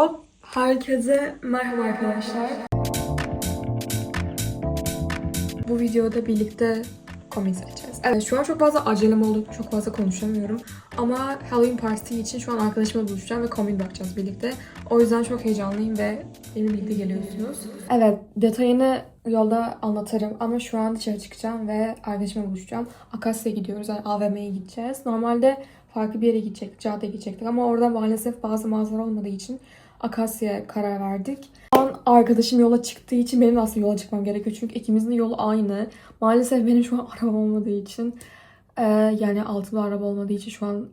Hop herkese merhaba arkadaşlar. Bu videoda birlikte komik seçeceğiz. Evet şu an çok fazla acelem oldu. Çok fazla konuşamıyorum. Ama Halloween partisi için şu an arkadaşımla buluşacağım ve komik bakacağız birlikte. O yüzden çok heyecanlıyım ve benimle birlikte geliyorsunuz. Evet detayını yolda anlatırım ama şu an dışarı çıkacağım ve arkadaşımla buluşacağım. Akasya'ya gidiyoruz. Yani AVM'ye gideceğiz. Normalde farklı bir yere gidecektik. Caddeye gidecektik ama orada maalesef bazı mağazalar olmadığı için Akasya'ya karar verdik. Şu an arkadaşım yola çıktığı için benim de aslında yola çıkmam gerekiyor. Çünkü ikimizin yolu aynı. Maalesef benim şu an arabam olmadığı için e, yani altımda araba olmadığı için şu an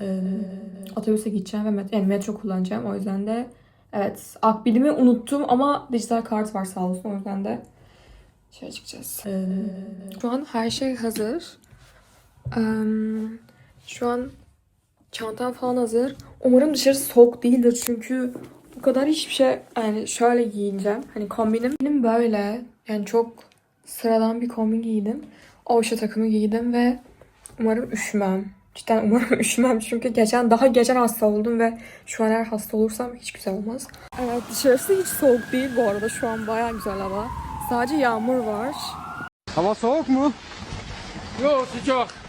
e, otobüse gideceğim ve met- yani metro kullanacağım. O yüzden de evet akbilimi unuttum ama dijital kart var sağ olsun. O yüzden de şöyle çıkacağız. E, şu an her şey hazır. Em, şu an çantam falan hazır. Umarım dışarısı soğuk değildir çünkü bu kadar hiçbir şey yani şöyle giyineceğim. Hani kombinim benim böyle yani çok sıradan bir kombin giydim. Oşa takımı giydim ve umarım üşümem. Cidden umarım üşümem çünkü geçen daha geçen hasta oldum ve şu an eğer hasta olursam hiç güzel olmaz. Evet dışarısı hiç soğuk değil bu arada. Şu an baya güzel hava. Sadece yağmur var. Hava soğuk mu? Yok sıcak.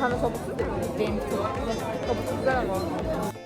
Sana topuksuz değil mi? Benim topuksuz güzel ama.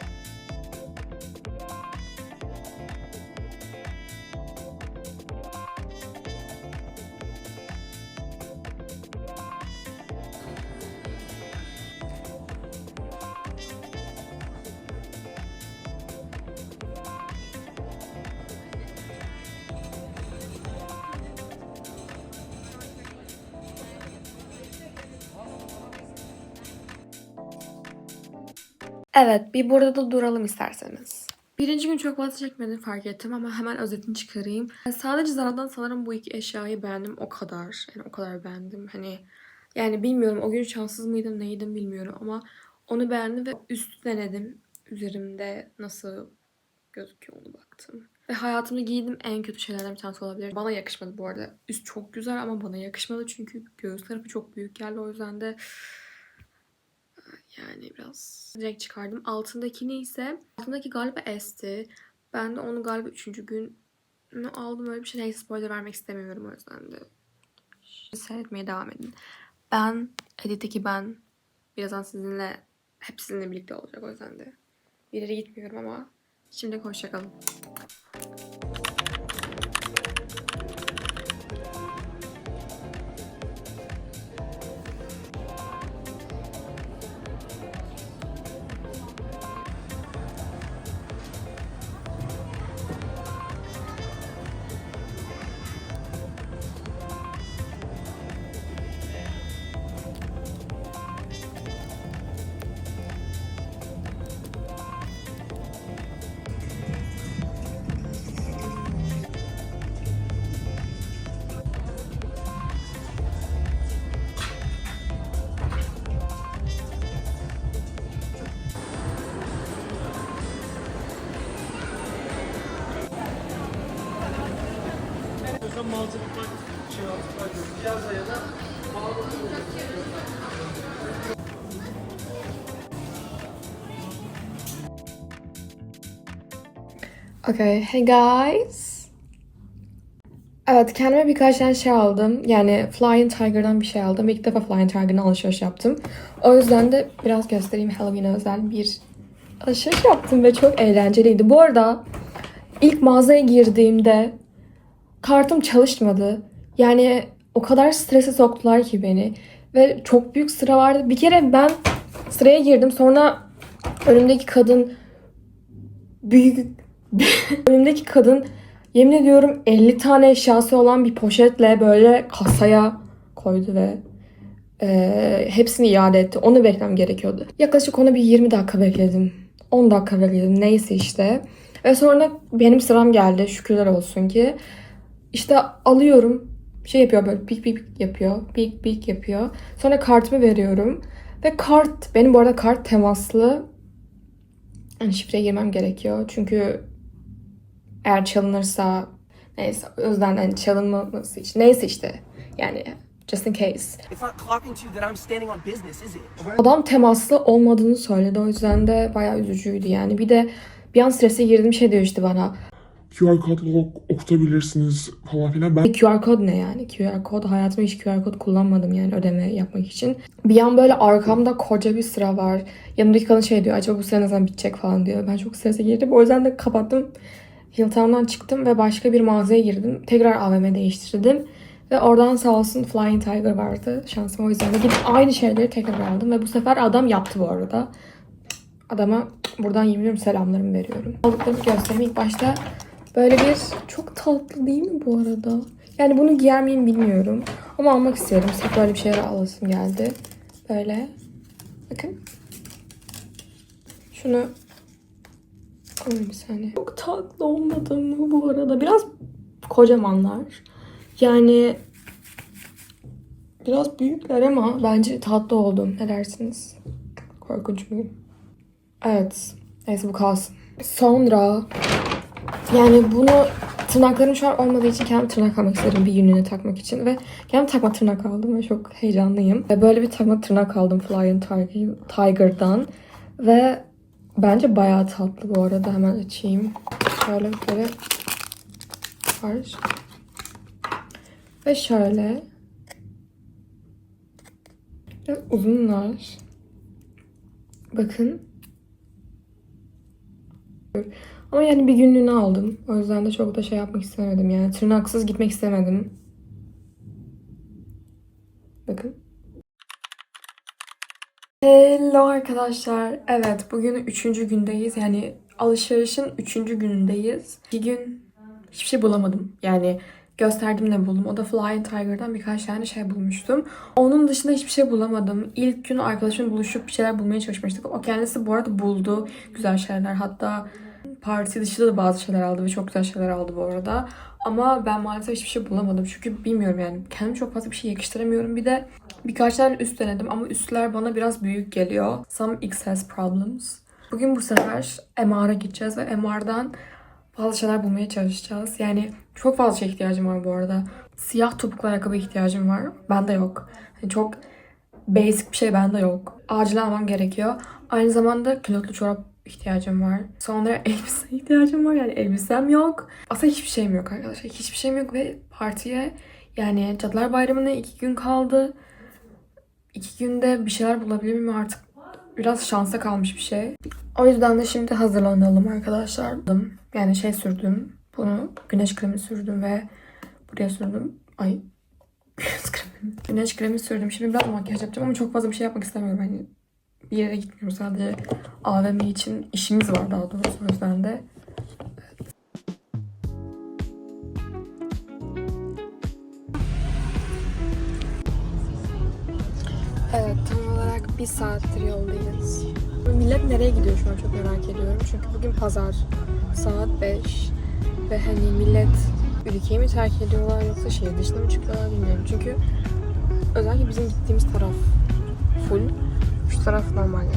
Evet, bir burada da duralım isterseniz. Birinci gün çok fazla çekmedim fark ettim ama hemen özetini çıkarayım. Sadece Zara'dan sanırım bu iki eşyayı beğendim o kadar. Yani o kadar beğendim. Hani yani bilmiyorum o gün şanssız mıydım neydim bilmiyorum ama onu beğendim ve üst denedim. Üzerimde nasıl gözüküyor onu baktım. Ve hayatımda giydiğim en kötü şeylerden bir tanesi olabilir. Bana yakışmadı bu arada. Üst çok güzel ama bana yakışmadı çünkü göğüs tarafı çok büyük geldi. O yüzden de yani biraz renk çıkardım. Altındakini ise altındaki galiba S'ti. Ben de onu galiba üçüncü gün aldım öyle bir şey. Neyse spoiler vermek istemiyorum o yüzden de. Seyretmeye devam edin. Ben, editteki ben birazdan sizinle hep sizinle birlikte olacak o yüzden de. Bir yere gitmiyorum ama şimdi hoşçakalın. Okay, hey guys. Evet, kendime birkaç tane şey aldım. Yani Flying Tiger'dan bir şey aldım. İlk defa Flying Tiger'dan alışveriş yaptım. O yüzden de biraz göstereyim Halloween'e özel bir alışveriş yaptım ve çok eğlenceliydi. Bu arada ilk mağazaya girdiğimde kartım çalışmadı. Yani o kadar strese soktular ki beni. Ve çok büyük sıra vardı. Bir kere ben sıraya girdim. Sonra önümdeki kadın büyük önümdeki kadın yemin ediyorum 50 tane eşyası olan bir poşetle böyle kasaya koydu ve e, hepsini iade etti. Onu beklemem gerekiyordu. Yaklaşık onu bir 20 dakika bekledim. 10 dakika bekledim. Neyse işte. Ve sonra benim sıram geldi. Şükürler olsun ki. İşte alıyorum. şey yapıyor böyle pik pik yapıyor. Pik pik yapıyor. Sonra kartımı veriyorum. Ve kart, benim bu arada kart temaslı. Yani şifreye girmem gerekiyor. Çünkü eğer çalınırsa neyse o yüzden hani çalınmaması için neyse işte yani just in case. Adam temaslı olmadığını söyledi. O yüzden de bayağı üzücüydü yani. Bir de bir an strese girdim şey diyor işte bana. QR kodla ok- okutabilirsiniz falan filan. Ben QR kod ne yani? QR kod hayatımda hiç QR kod kullanmadım yani ödeme yapmak için. Bir an böyle arkamda koca bir sıra var. Yanımdaki kadın şey diyor acaba bu sene ne zaman bitecek falan diyor. Ben çok strese girdim. O yüzden de kapattım. Hilltown'dan çıktım ve başka bir mağazaya girdim. Tekrar AVM değiştirdim. Ve oradan sağ olsun Flying Tiger vardı. Şansıma o yüzden de gidip aynı şeyleri tekrar aldım. Ve bu sefer adam yaptı bu arada. Adama buradan yemin ediyorum selamlarımı veriyorum. Aldıklarımı göstereyim. İlk başta böyle bir çok tatlı değil mi bu arada? Yani bunu giyer miyim bilmiyorum. Ama almak istiyorum. Sırf böyle bir şeyler alasım geldi. Böyle. Bakın. Şunu alayım bir saniye. Çok tatlı olmadı mı bu arada? Biraz kocamanlar. Yani biraz büyükler ama bence tatlı oldum. Ne dersiniz? Korkunç muyum? Evet. Neyse bu kalsın. Sonra yani bunu tırnaklarım şu an olmadığı için kendim tırnak almak istedim bir yününü takmak için ve kendim takma tırnak aldım ve çok heyecanlıyım. Ve böyle bir takma tırnak aldım Flying Tiger- Tiger'dan ve bence bayağı tatlı bu arada hemen açayım. Şöyle böyle var. Ve şöyle Biraz uzunlar. Bakın. Ama yani bir günlüğüne aldım. O yüzden de çok da şey yapmak istemedim yani. Tırnaksız gitmek istemedim. Bakın. Hello arkadaşlar. Evet bugün üçüncü gündeyiz. Yani alışverişin üçüncü günündeyiz. Bir gün hiçbir şey bulamadım. Yani gösterdim ne buldum. O da Flying Tiger'dan birkaç tane şey bulmuştum. Onun dışında hiçbir şey bulamadım. İlk gün arkadaşımla buluşup bir şeyler bulmaya çalışmıştık. O kendisi bu arada buldu güzel şeyler. Hatta parti dışında da bazı şeyler aldı ve çok güzel şeyler aldı bu arada. Ama ben maalesef hiçbir şey bulamadım. Çünkü bilmiyorum yani kendim çok fazla bir şey yakıştıramıyorum. Bir de birkaç tane üst denedim ama üstler bana biraz büyük geliyor. Some XS problems. Bugün bu sefer MR'a gideceğiz ve MR'dan bazı şeyler bulmaya çalışacağız. Yani çok fazla şey ihtiyacım var bu arada. Siyah topuklu ayakkabı ihtiyacım var. Bende yok. Yani çok basic bir şey bende yok. Acil almam gerekiyor. Aynı zamanda külotlu çorap ihtiyacım var. Sonra elbise ihtiyacım var. Yani elbisem yok. Aslında hiçbir şeyim yok arkadaşlar. Hiçbir şeyim yok ve partiye yani Cadılar Bayramı'na iki gün kaldı. İki günde bir şeyler bulabilir miyim artık? Biraz şansa kalmış bir şey. O yüzden de şimdi hazırlanalım arkadaşlar. Yani şey sürdüm. Bunu güneş kremi sürdüm ve buraya sürdüm. Ay güneş kremi. Güneş kremi sürdüm. Şimdi biraz makyaj yapacağım ama çok fazla bir şey yapmak istemiyorum. Hani bir yere gitmiyorum sadece AVM için işimiz var daha doğrusu o yüzden de. Evet tam olarak bir saattir yoldayız. Millet nereye gidiyor şu an çok merak ediyorum. Çünkü bugün pazar. Saat 5. Ve hani millet ülkeyi mi terk ediyorlar yoksa şehir dışına mı çıkıyorlar bilmiyorum. Çünkü özellikle bizim gittiğimiz taraf full. Şu taraf normal yani.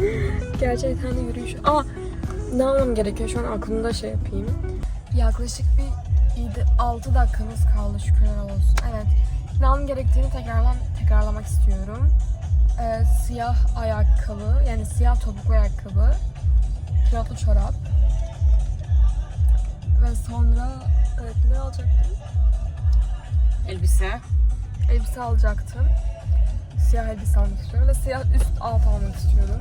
Gerçekten de yürüyüş. Aa ne almam gerekiyor şu an aklımda şey yapayım. Yaklaşık bir 6 dakikamız kaldı şükürler olsun. Evet. Ne almam gerektiğini tekrarlam tekrarlamak istiyorum. Ee, siyah ayakkabı yani siyah topuklu ayakkabı. Pilotlu çorap. Ve sonra evet ne alacaktım? Elbise. Elbise alacaktım. Siyah elbise almak istiyorum ve siyah üst alt almak istiyorum.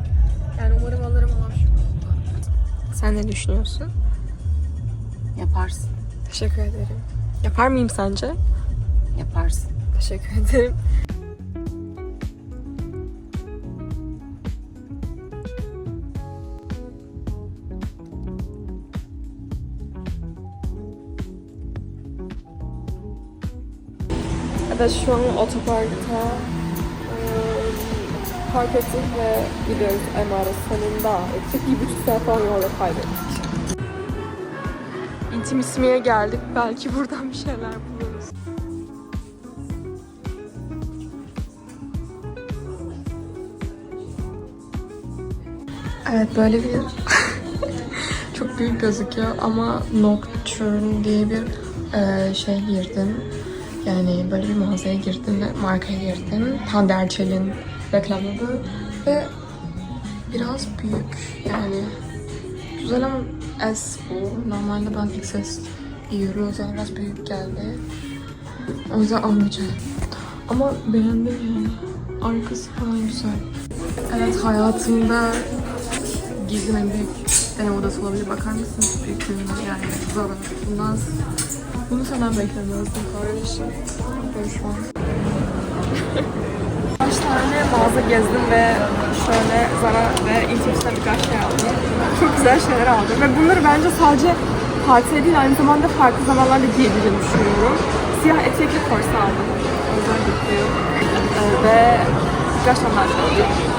Yani umarım alırım ama Sen ne düşünüyorsun? Yaparsın. Teşekkür ederim. Yapar mıyım sence? Yaparsın. Teşekkür ederim. Evet şu an otoparkta park ettik ve gidiyoruz MR'a sonunda. Ettik bir buçuk saat falan yolda kaybettik. İntimismi'ye geldik. Belki buradan bir şeyler buluruz. Evet böyle bir çok büyük gözüküyor ama Nocturne diye bir e, şey girdim. Yani böyle bir mağazaya girdim ve markaya girdim. Panderçel'in bu. Ve biraz büyük yani güzel ama S bu. Normalde ben XS giyiyorum. O yüzden biraz büyük geldi. O yüzden almayacağım. Ama beğendim yani. Arkası falan güzel. Evet hayatımda gizlim en büyük deney odası olabilir. Bakar mısınız büyüklüğüne yani zor. Bundan bunu senden beklemezdim kardeşim. Böyle şu an. Kaç tane mağaza gezdim ve şöyle Zara ve Intims'te birkaç şey aldım. Çok güzel şeyler aldım ve bunları bence sadece partide değil aynı zamanda farklı zamanlarda giyebileceğimi düşünüyorum. Siyah etekli korse aldım. Yüzden mutluyum. Ee, ve birkaç tane aldım.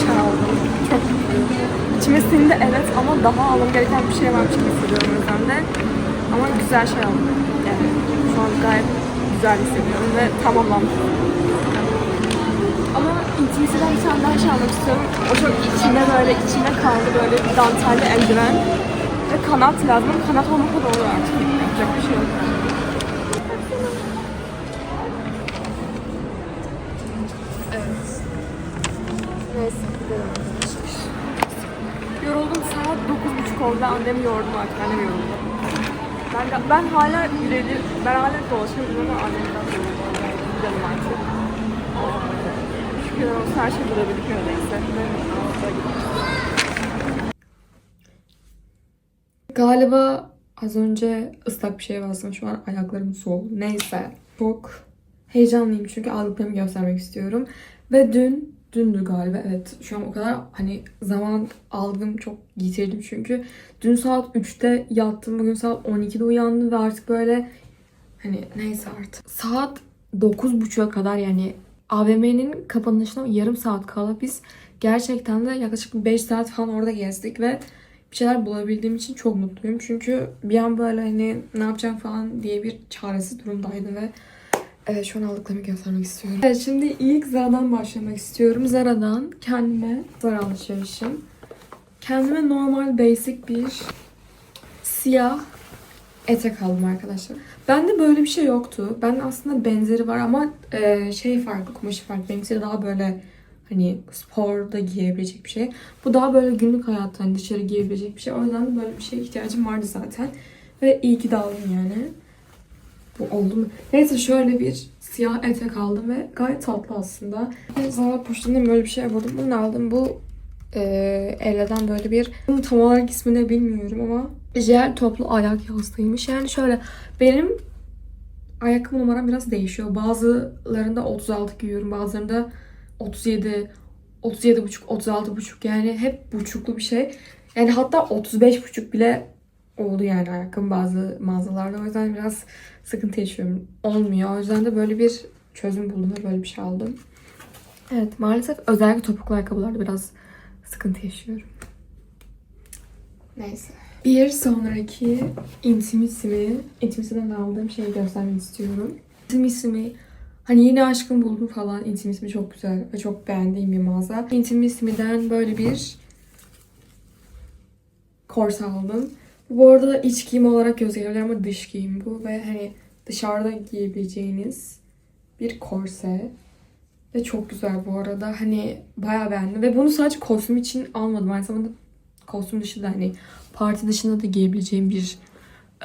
Şey aldım. Çok mutluyum. İçime sindi evet ama daha almam gereken bir şey varmış gibi hissediyorum o. Ama güzel şey aldım. Yani şu an gayet güzel hissediyorum ve tamamlandım. Ama intimisiden bir tane daha şey almak istiyorum. O çok içinde böyle, içinde kaldı böyle bir dantelli eldiven. Ve kanat lazım. Kanat olmasa da olur artık. Yapacak bir şey yok. Evet. Yoruldum saat 9.30 oldu. Annemi yordum artık. Annem yoruldu. Ben, de, ben hala yürüyelim, ben hala dolaşıyorum ama annemden yoruldum. Gidelim artık. Şükürler olsun her şey durabildik öyleyse. Galiba az önce ıslak bir şey bastım. Şu an ayaklarım soğuk. Neyse. Çok heyecanlıyım çünkü aldıklarımı göstermek istiyorum. Ve dün, dündü galiba evet. Şu an o kadar hani zaman aldım çok yitirdim çünkü. Dün saat 3'te yattım. Bugün saat 12'de uyandım ve artık böyle hani neyse artık. Saat 9.30'a kadar yani AVM'nin kapanışına yarım saat kala biz gerçekten de yaklaşık 5 saat falan orada gezdik ve bir şeyler bulabildiğim için çok mutluyum. Çünkü bir an böyle hani ne yapacağım falan diye bir çaresiz durumdaydım ve Evet şu an aldıklarımı göstermek istiyorum. Evet şimdi ilk Zara'dan başlamak istiyorum. Zara'dan kendime Zara alışverişim. Kendime normal basic bir siyah etek aldım arkadaşlar. Bende böyle bir şey yoktu. Ben aslında benzeri var ama e, şey farklı, kumaşı farklı. Benimkisi daha böyle hani sporda giyebilecek bir şey. Bu daha böyle günlük hayatta hani dışarı giyebilecek bir şey. O yüzden de böyle bir şeye ihtiyacım vardı zaten. Ve iyi ki de aldım yani. Bu oldu mu? Neyse şöyle bir siyah etek aldım ve gayet tatlı aslında. Zara poşetinden böyle bir şey buldum. Bunu aldım. Bu e, elden böyle bir bunun tam olarak ismini bilmiyorum ama jel toplu ayak yastığıymış. Yani şöyle benim ayakkabı numaram biraz değişiyor. Bazılarında 36 giyiyorum. Bazılarında 37, 37 buçuk, 36 buçuk. Yani hep buçuklu bir şey. Yani hatta 35 buçuk bile oldu yani ayakkabı bazı mağazalarda. O yüzden biraz sıkıntı yaşıyorum. Olmuyor. O yüzden de böyle bir çözüm buldum ve böyle bir şey aldım. Evet maalesef özellikle topuklu ayakkabılarda biraz sıkıntı yaşıyorum. Neyse. Bir sonraki intimisimi, intimisiden aldığım şeyi göstermek istiyorum. Intimisimi Hani yeni aşkım buldum falan. Intimisimi çok güzel ve çok beğendiğim bir mağaza. Intimisimi'den böyle bir korse aldım. Bu arada da iç giyim olarak gözüküyor ama dış giyim bu ve hani dışarıda giyebileceğiniz bir korse. Ve çok güzel bu arada. Hani bayağı beğendim. Ve bunu sadece kostüm için almadım. Aynı zamanda kostüm dışında hani parti dışında da giyebileceğim bir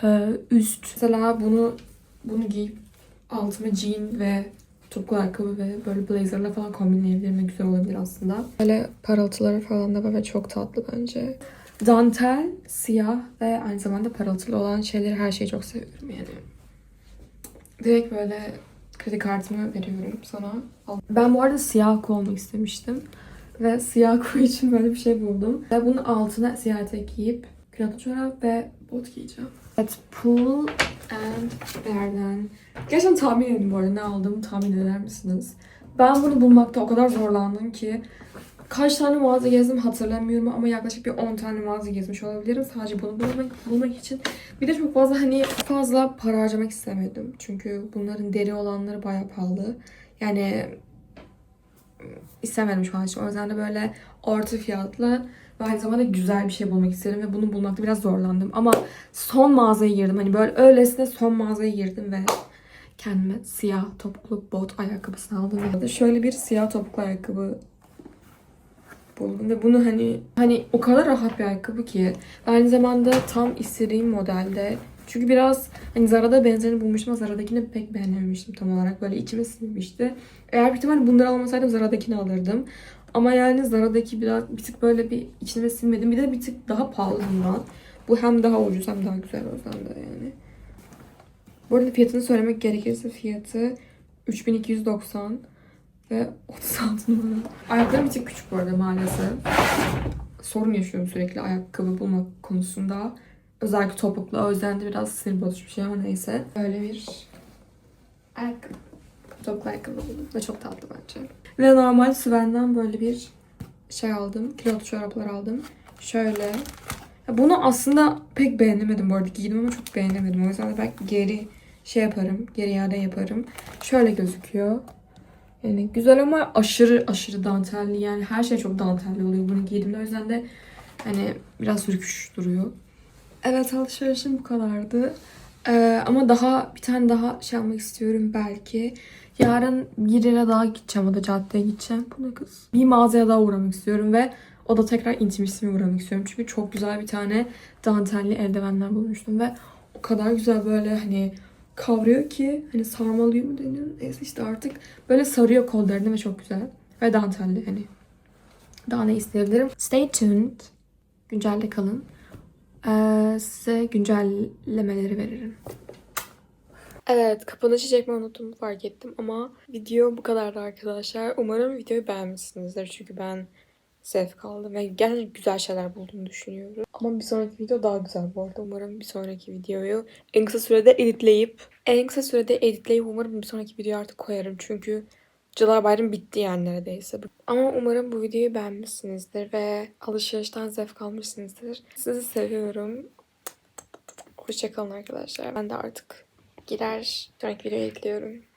e, üst. Mesela bunu bunu giyip altıma jean ve topuklu ayakkabı ve böyle blazerla falan kombinleyebilirim güzel olabilir aslında. Böyle parıltıları falan da böyle çok tatlı bence. Dantel, siyah ve aynı zamanda parıltılı olan şeyleri her şeyi çok seviyorum yani. Direkt böyle kredi kartımı veriyorum sana. Ben bu arada siyah koy olmak istemiştim. Ve siyah koy için böyle bir şey buldum. Ve bunun altına siyah etek giyip külotlu çorap ve bot giyeceğim. Evet, pool and Değerden. Gerçekten tahmin edin bu arada ne aldığımı tahmin eder misiniz? Ben bunu bulmakta o kadar zorlandım ki kaç tane mağaza gezdim hatırlamıyorum ama yaklaşık bir 10 tane mağaza gezmiş olabilirim sadece bunu bulmak, bulmak için. Bir de çok fazla hani fazla para harcamak istemedim. Çünkü bunların deri olanları bayağı pahalı. Yani istemedim şu an için. O yüzden de böyle orta fiyatlı ve aynı zamanda güzel bir şey bulmak istedim ve bunu bulmakta biraz zorlandım. Ama son mağazaya girdim. Hani böyle öylesine son mağazaya girdim ve kendime siyah topuklu bot ayakkabısını aldım. Şöyle bir siyah topuklu ayakkabı buldum ve bunu hani hani o kadar rahat bir ayakkabı ki aynı zamanda tam istediğim modelde çünkü biraz hani Zara'da benzerini bulmuştum ama Zara'dakini pek beğenememiştim tam olarak. Böyle içime sinmişti. Eğer bir ihtimalle bunları almasaydım Zara'dakini alırdım. Ama yani Zara'daki biraz bir tık böyle bir içime sinmedim. Bir de bir tık daha pahalı bundan. Bu hem daha ucuz hem daha güzel o yüzden de yani. Bu arada fiyatını söylemek gerekirse fiyatı 3290 ve 36 numara. Ayaklarım tık küçük bu arada maalesef. Sorun yaşıyorum sürekli ayakkabı bulmak konusunda. Özellikle topuklu. O yüzden de biraz sinir bozucu bir şey ama neyse. Böyle bir ayakkabı. Topuklu ayakkabı buldum ve çok tatlı bence. Ve normal Sven'den böyle bir şey aldım. Kilotlu çoraplar aldım. Şöyle. Bunu aslında pek beğenemedim bu arada. Giydim ama çok beğenemedim. O yüzden de ben geri şey yaparım. Geri iade yaparım. Şöyle gözüküyor. Yani güzel ama aşırı aşırı dantelli. Yani her şey çok dantelli oluyor bunu giydiğimde. O yüzden de hani biraz ürküş duruyor. Evet alışverişim bu kadardı. Ee, ama daha bir tane daha şey almak istiyorum belki. Yarın bir yere daha gideceğim. O da caddeye gideceğim. Bu ne kız? Bir mağazaya daha uğramak istiyorum ve o da tekrar intimisime uğramak istiyorum. Çünkü çok güzel bir tane dantelli eldivenler bulmuştum ve o kadar güzel böyle hani kavruyor ki hani sarmalıyor mu deniyor. Neyse işte artık böyle sarıyor kollarını ve çok güzel. Ve dantelli hani. Daha ne isteyebilirim? Stay tuned. Güncelde kalın. Ee, size güncellemeleri veririm. Evet, kapanışı çekmeyi unuttum fark ettim ama video bu kadardı arkadaşlar. Umarım videoyu beğenmişsinizdir çünkü ben zevk aldım ve gerçekten güzel şeyler bulduğumu düşünüyorum. Ama bir sonraki video daha güzel bu arada. Umarım bir sonraki videoyu en kısa sürede editleyip en kısa sürede editleyip umarım bir sonraki videoyu artık koyarım çünkü Cadılar Bayramı bitti yani neredeyse. Ama umarım bu videoyu beğenmişsinizdir ve alışverişten zevk almışsınızdır. Sizi seviyorum. Hoşçakalın arkadaşlar. Ben de artık girer sonraki videoyu ekliyorum.